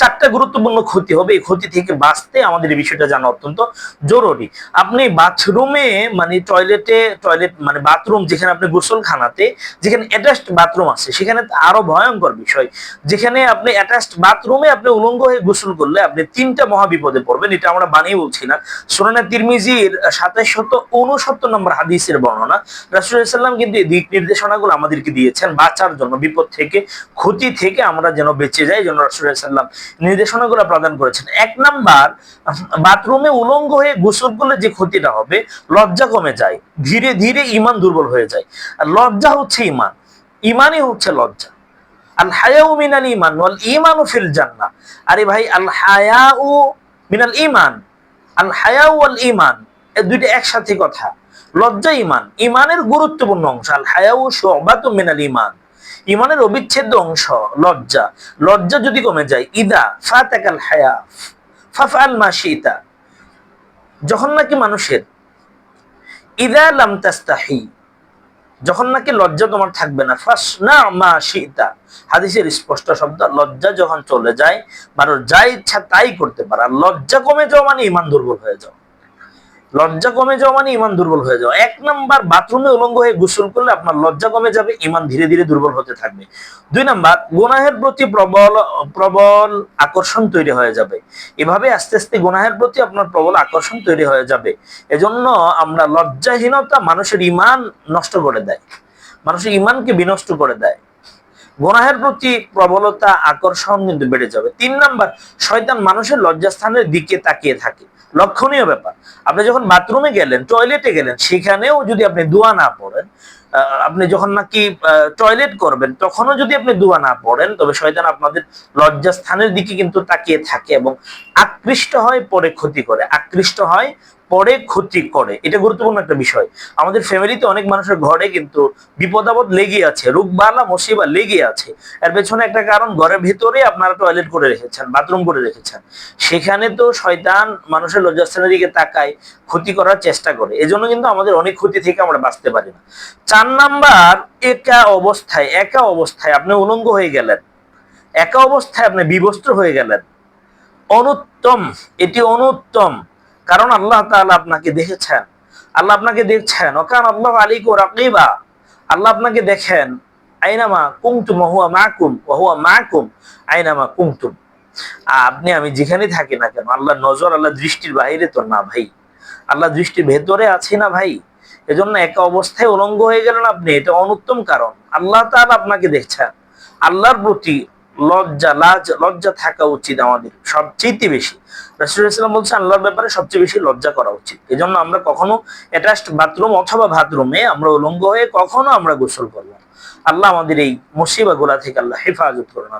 চারটা গুরুত্বপূর্ণ ক্ষতি হবে। এই ক্ষতি থেকে বাঁচতে আমাদের এই বিষয়টা জানা অত্যন্ত জরুরি। আপনি বাথরুমে মানে টয়লেটে টয়লেট মানে বাথরুম যেখানে আপনি গোসলখানাতে, যেখানে অ্যাটাচড বাথরুম আছে, সেখানে আরও ভয়ঙ্কর বিষয়। যেখানে আপনি অ্যাটাচড বাথরুমে আপনি উলঙ্গ হয়ে গোসল করলে আপনি তিনটা মহা বিপদে পড়বেন। এটা আমরা বানিয়ে বলছি না। সুরানা তিরমিজির সাতাশ শত উনসত্তর নম্বর হাদিসের বর্ণনা। রাসুলাম কিন্তু এই দিক নির্দেশনাগুলো আমাদেরকে দিয়েছেন। বাঁচার জন্য, বিপদ থেকে, ক্ষতি থেকে আমরা যেন বেঁচে যাই, যেন রাসুলাম নির্দেশনাগুলো প্রদান করেছেন। এক নাম্বার, বাথরুমে উলঙ্গ হয়ে গোসল করলে যে ক্ষতিটা হবে, লজ্জা কমে যায়, ধীরে ধীরে ইমান দুর্বল হয়ে যায়। আর লজ্জা হচ্ছে ইমান, ইমানই হচ্ছে লজ্জা। আল হায়াউ মিনাল ইমান, ওয়াল ইমানু ফিল জান্নাহ। আরে ভাই, আল হায়াউ মিনাল ইমান, আল হায়াউ ওয়াল ইমান দুইটা একসাথে কথা। লজ্জা ইমান, ইমানের গুরুত্বপূর্ণ অংশ। আল হায়াউ শুবাতু মিনাল ইমান। ইমানের অবিচ্ছেদ্য অংশ, লজ্জা। লজ্জা যদি কমে যায়, ইদা ফাতাকাল হায়া, ফাফআল মা শিতা যখন নাকি মানুষের, ইদা লাম তাস্তাহি, যখন নাকি লজ্জা তোমার থাকবে না, ফাসনা মা শিতা হাদিসের স্পষ্ট শব্দ, লজ্জা যখন চলে যায়, মানুষ যা ইচ্ছা তাই করতে পারে লজ্জা কমে যাওয়া মানে ইমান দুর্বল হয়ে যাও লজ্জা কমে যাওয়া মানে ইমান দুর্বল হয়ে যাও এক নাম্বার বাথরুমে উলঙ্গ হয়ে গোসল করলে আপনার লজ্জা কমে যাবে, ইমান ধীরে ধীরে দুর্বল হতে থাকবে। দুই নাম্বার, গুনাহের প্রতি প্রবল প্রবল আকর্ষণ তৈরি হয়ে যাবে। এভাবে আস্তে আস্তে গুনাহের প্রতি আপনার প্রবল আকর্ষণ তৈরি হয়ে যাবে। এজন্য আমরা লজ্জাহীনতা মানুষের ইমান নষ্ট করে দেয়। মানুষের ইমানকে বিনষ্ট করে দেয়। গুনাহের প্রতি প্রবলতা, আকর্ষণ কিন্তু বেড়ে যাবে। তিন নাম্বার, শয়তান মানুষের লজ্জাস্থানের দিকে তাকিয়ে থাকে। লক্ষণীয় ব্যাপার, আপনি যখন বাথরুমে গেলেন, টয়লেটে গেলেন, সেখানেও যদি আপনি দোয়া না পড়েন আপনি যখন নাকি টয়লেট করবেন, তখনও যদি আপনি দোয়া না পড়েন, তবে শয়তান আপনাদের লজ্জাস্থানের দিকে কিন্তু তাকিয়ে থাকে এবং আকৃষ্ট হয়, পরে ক্ষতি করে। আকৃষ্ট হয় পরে ক্ষতি করে। এটা গুরুত্বপূর্ণ একটা বিষয়। আমাদের ফ্যামিলিতে অনেক মানুষের ঘরে কিন্তু বিপদ আপদ লেগে আছে, রোগবালা মসিবা লেগে আছে। এর পেছনে একটা কারণ, ঘরের ভেতরে আপনারা টয়লেট করে রেখেছেন বাথরুম করে রেখেছেন। সেখানে তো শয়তান মানুষের লজ্জাস্থানের দিকে তাকায়, ক্ষতি করার চেষ্টা করে। এজন্য কিন্তু আমাদের অনেক ক্ষতি থেকে আমরা বাঁচতে পারি না। চার নাম্বার, একা অবস্থায় একা অবস্থায় আপনি উলঙ্গ হয়ে গেলেন। একা অবস্থায় আপনি বিবস্ত্র হয়ে গেলেন। অনুত্তম, এটি অনুত্তম। কারণ আল্লাহ তাআলা আপনাকে দেখেছেন। আল্লাহ আপনাকে দেখছেন। ওকান আল্লাহ আলী আলিক রাকিবা। আল্লাহ আপনাকে দেখেন, আইনামা কুমতুম হুয়া মাকুম হুয়া মাকুম, আইনামা কুমতুম আপনি আমি যেখানে থাকি না কেন আল্লাহ নজর আল্লাহ দৃষ্টির বাইরে তো না ভাই। আল্লাহ দৃষ্টির ভেতরে আছি না ভাই। এজন্য একা অবস্থায় উলঙ্গ হয়ে গেলেন আপনি, এটা অনুত্তম কারণ। আল্লাহ তাআলা আপনাকে দেখছেন। আল্লাহর প্রতি লজ্জা লাজ লজ্জা থাকা উচিত আমাদের সবচেয়ে বেশি। রাসুলাম বলছে আল্লাহর ব্যাপারে সবচেয়ে বেশি লজ্জা করা উচিত। এই জন্য আমরা কখনো অ্যাটাচড বাথরুম অথবা বাথরুমে আমরা উলঙ্গ হয়ে কখনো আমরা গোসল করব আল্লাহ আমাদের এই মুসিবা গোলা থেকে আল্লাহ হেফাজত করুন।